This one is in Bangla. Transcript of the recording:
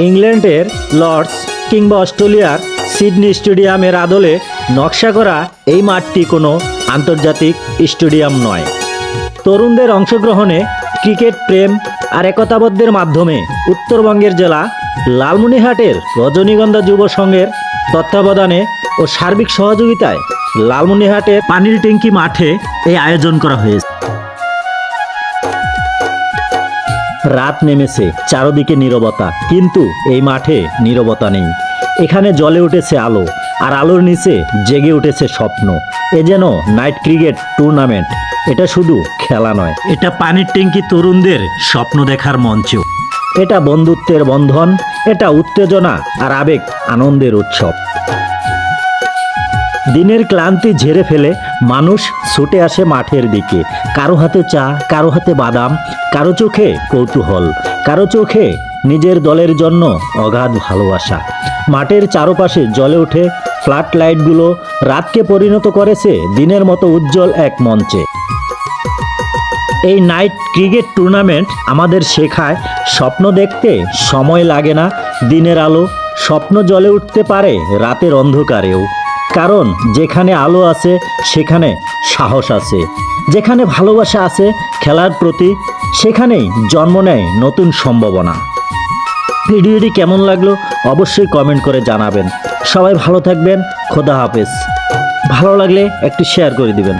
ইংল্যান্ডের লর্ডস কিংবা অস্ট্রেলিয়ার সিডনি স্টেডিয়ামের আদলে নকশা করা এই মাঠটি কোনো আন্তর্জাতিক স্টেডিয়াম নয়। তরুণদের অংশগ্রহণে ক্রিকেট প্রেম আর একতাবদ্ধের মাধ্যমে উত্তরবঙ্গের জেলা লালমনিহাটের রজনীগন্ধা যুব সংঘের তত্ত্বাবধানে ও সার্বিক সহযোগিতায় লালমনিহাটে পানির ট্যাঙ্কি মাঠে এই আয়োজন করা হয়েছে। রাত নেমেছে চারদিকে নীরবতা। কিন্তু এই মাঠে নীরবতা নেই। এখানে জলে উঠেছে আলো আর আলোর নিচে জেগে উঠেছে স্বপ্ন। এ যেন নাইট ক্রিকেট টুর্নামেন্ট। এটা শুধু খেলা নয়। এটা পানির ট্যাঙ্কি তরুণদের স্বপ্ন দেখার মঞ্চ। এটা বন্ধুত্বের বন্ধন এটা উত্তেজনা আর আবেগ আনন্দের উৎসব। দিনের ক্লান্তি ঝেড়ে ফেলে মানুষ ছুটে আসে মাঠের দিকে। কারও হাতে চা, কারও হাতে বাদাম, কারও চোখে কৌতূহল, কারও চোখে নিজের দলের জন্য অগাধ ভালোবাসা। মাঠের চারপাশে জ্বলে ওঠে ফ্ল্যাট লাইটগুলো, রাতকে পরিণত করেছে দিনের মতো উজ্জ্বল এক মঞ্চে। এই নাইট ক্রিকেট টুর্নামেন্ট আমাদের শেখায় স্বপ্ন দেখতে সময় লাগে না, দিনের আলো স্বপ্ন জ্বলে উঠতে পারে রাতের অন্ধকারেও। কারণ যেখানে আলো আছে, সেখানে সাহস আছে। যেখানে ভালোবাসা আছে, খেলার প্রতি, সেখানেই জন্ম নেয় নতুন সম্ভাবনা। ভিডিওটি কেমন লাগল অবশ্যই কমেন্ট করে জানাবেন। সবাই ভালো থাকবেন, খোদা হাফেজ। ভালো লাগলে একটি শেয়ার করে দিবেন।